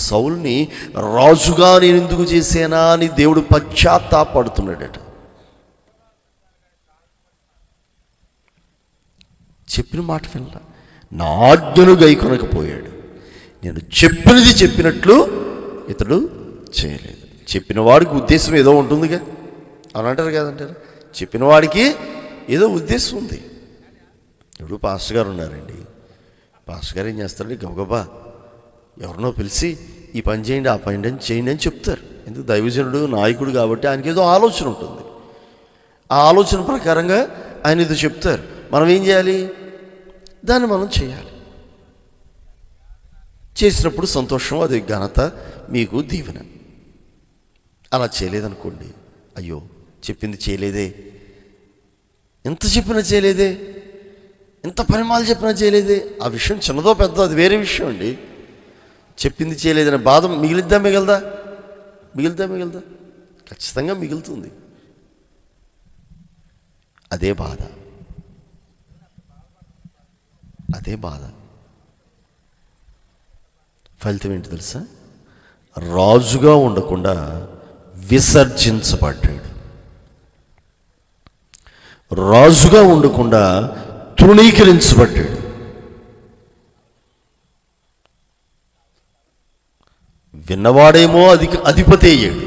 సౌల్ని రాజుగా నేను ఎందుకు చేసేనా అని దేవుడు పశ్చాత్తాపడుతున్నాడట. చెప్పిన మాట వినల. నా ఆజ్ఞను గైకొనకపోయాడు. నేను చెప్పినది చెప్పినట్లు ఇతడు చేయలేదు. చెప్పిన వాడికి ఉద్దేశం ఏదో ఉంటుందిగా. అని అంటారు కదంటారు చెప్పిన వాడికి ఏదో ఉద్దేశం ఉంది. ఇప్పుడు పాస్టర్ గారు ఉన్నారండి. పాస్టర్ గారు ఏం చేస్తారండి? గబగబా ఎవరినో పిలిచి ఈ పని చేయండి ఆ పని అని చేయండి అని చెప్తారు. ఎందుకు? దైవజనుడు నాయకుడు కాబట్టి ఆయనకి ఏదో ఆలోచన ఉంటుంది. ఆ ఆలోచన ప్రకారంగా ఆయన ఏదో చెప్తారు. మనం ఏం చేయాలి? దాన్ని మనం చేయాలి. చేసినప్పుడు సంతోషం అది ఘనత మీకు దీవెన. అలా చేయలేదనుకోండి అయ్యో చెప్పింది చేయలేదే. ఎంత చెప్పినా చేయలేదే. ఎంత పరిమాలు చెప్పినా చేయలేదే. ఆ విషయం చిన్నదో పెద్దో అది వేరే విషయం అండి. చెప్పింది చేయలేదనే బాధ మిగిలిద్దా మిగలదా? మిగిలిద్దా మిగిలిదా? ఖచ్చితంగా మిగులుతుంది. అదే బాధ. అదే బాధ. ఫలితం ఏంటి తెలుసా? రాజుగా ఉండకుండా విసర్జించబడ్డాడు. రాజుగా ఉండకుండా తృణీకరించబడ్డాడు. విన్నవాడేమో అధిక అధిపతి అయ్యాడు.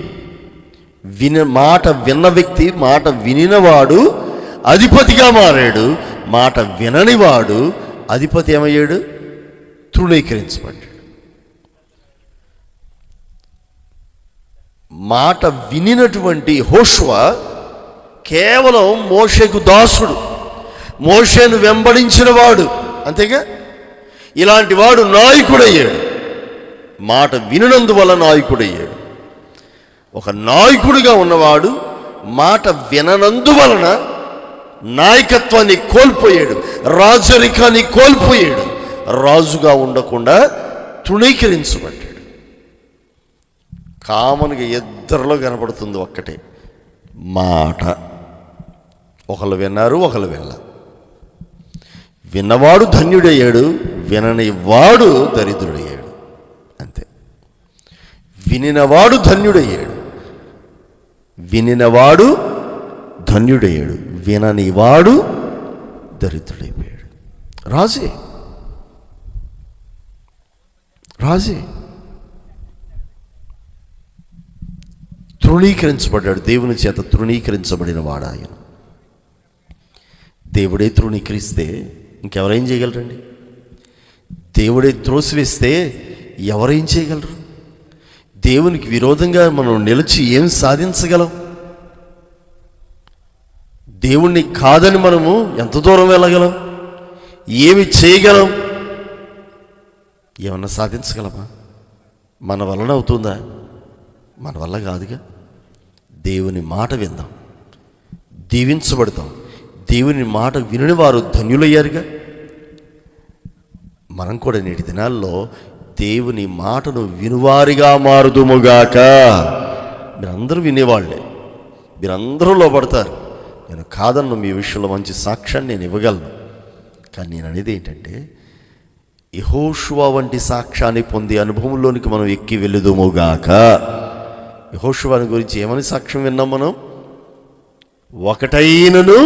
విన మాట విన్న వ్యక్తి మాట వినినవాడు అధిపతిగా మారాడు. మాట విననివాడు అధిపతి ఏమయ్యాడు? తృణీకరించబడ్డాడు. మాట వినినటువంటి హోష్వ కేవలం మోషకు దాసుడు. మోషను వెంబడించినవాడు. అంతేగా? ఇలాంటి వాడు నాయకుడయ్యాడు. మాట విననందువల్ల నాయకుడయ్యాడు. ఒక నాయకుడిగా ఉన్నవాడు మాట విననందువలన నాయకత్వాన్ని కోల్పోయాడు రాజరికాన్ని కోల్పోయాడు రాజుగా ఉండకుండా తృణీకరించబడ్డాడు. కామన్గా ఇద్దరిలో కనపడుతుంది ఒక్కటే మాట. ఒకళ్ళు విన్నారు ఒకళ్ళు వినల. విన్నవాడు ధన్యుడయ్యాడు వినని వాడు దరిద్రుడయ్యాడు. వినినవాడు ధన్యుడయ్యాడు. వినినవాడు ధన్యుడయ్యాడు. విననివాడు దరిద్రుడైపోయాడు. రాజే. రాజే. తృణీకరించబడ్డాడు. దేవుని చేత తృణీకరించబడిన వాడు ఆయన. దేవుడే తృణీకరిస్తే ఇంకెవరేం చేయగలరండి? దేవుడే త్రోసివేస్తే ఎవరేం చేయగలరు? దేవునికి విరోధంగా మనం నిలిచి ఏం సాధించగలం? దేవుణ్ణి కాదని మనము ఎంత దూరం వెళ్ళగలం? ఏమి చేయగలం? ఏమన్నా సాధించగలమా? మన వలన అవుతుందా? మన వల్ల కాదుగా. దేవుని మాట విందాం. దీవించబడతాం. దేవుని మాట వినని వారు ధన్యులయ్యారుగా. మనం కూడా నేటి దినాల్లో దేవుని మాటను వినువారిగా మారుదుముగాక మీరందరూ వినేవాళ్ళే. మీరందరూ లోపడతారు నేను కాదన్ను మీ విషయంలో మంచి సాక్ష్యాన్ని నేను ఇవ్వగలను. కానీ నేను అనేది ఏంటంటే యహోషువా వంటి సాక్ష్యాన్ని పొందే అనుభవంలోనికి మనం ఎక్కి వెళుదుముగాక యహోషువాని గురించి ఏమని సాక్ష్యం విన్నాం మనం? ఒకటైనను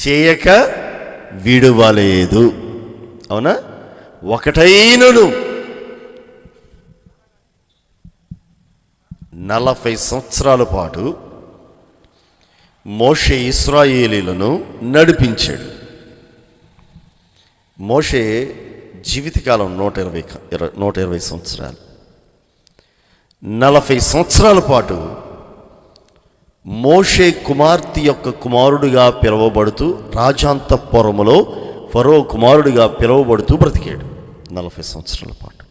చేయక విడువలేదు. అవునా? ఒకటైనను. నలభై సంవత్సరాల పాటు మోషే ఇస్రాయేలీలను నడిపించాడు. మోషే జీవితకాలం నూట ఇరవై నూట ఇరవై సంవత్సరాలు. నలభై సంవత్సరాల పాటు మోషే కుమార్తె యొక్క కుమారుడుగా పిలువబడుతూ రాజాంతపురములో ఫరో కుమారుడిగా పిలువబడుతూ బ్రతికాడు నలభై సంవత్సరాల పాటు.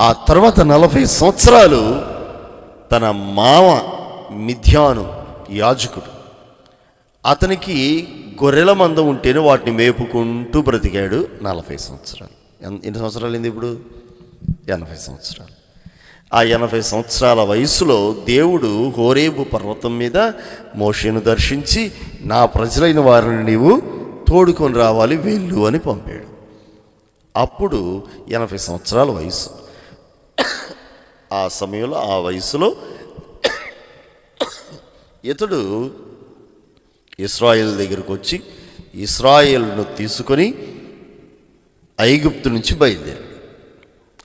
ఆ తర్వాత నలభై సంవత్సరాలు తన మామ మిథ్యాను యాజకుడు. అతనికి గొర్రెల మంద ఉంటేనే వాటిని మేపుకుంటూ బ్రతికాడు నలభై సంవత్సరాలు. ఎన్- ఎన్ని సంవత్సరాలు అయింది ఇప్పుడు? ఎనభై సంవత్సరాలు. ఆ ఎనభై సంవత్సరాల వయసులో దేవుడు హోరేబు పర్వతం మీద మోషేను దర్శించి నా ప్రజలైన వారిని నీవు తోడుకొని రావాలి వెళ్ళు అని పంపాడు. అప్పుడు ఎనభై సంవత్సరాల వయసు. ఆ సమయంలో ఆ వయసులో ఇతడు ఇస్రాయిల్ దగ్గరకు వచ్చి ఇస్రాయిల్ను తీసుకొని ఐగుప్తు నుంచి బయలుదేరాడు.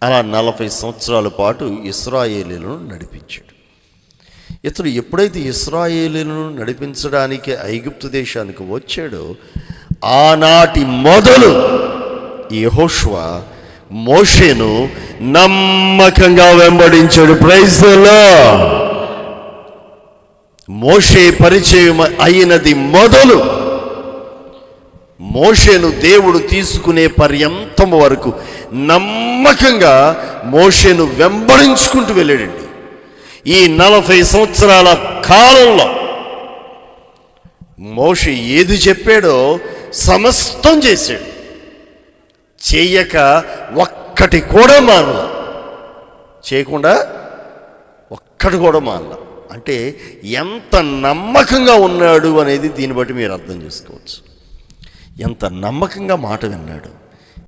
అలా నలభై సంవత్సరాల పాటు ఇస్రాయేలీలను నడిపించాడు. ఇతడు ఎప్పుడైతే ఇస్రాయేలీలను నడిపించడానికి ఐగుప్తు దేశానికి వచ్చాడో ఆనాటి మొదలు యహోష్వ మోషేను నమ్మకంగా వెంబడించాడు. ప్రైజ్లో మోషే పరిచయం అయినది మొదలు మోషేను దేవుడు తీసుకునే పర్యంతం వరకు నమ్మకంగా మోషేను వెంబడించుకుంటూ వెళ్ళాడండి. ఈ నలభై సంవత్సరాల కాలంలో మోషే ఏది చెప్పాడో సమస్తం చేశాడు చేయక ఒక్కటి కూడా మానల. చేయకుండా ఒక్కటి కూడా మానల. అంటే ఎంత నమ్మకంగా ఉన్నాడు అనేది దీన్ని బట్టి మీరు అర్థం చేసుకోవచ్చు. ఎంత నమ్మకంగా మాట విన్నాడు.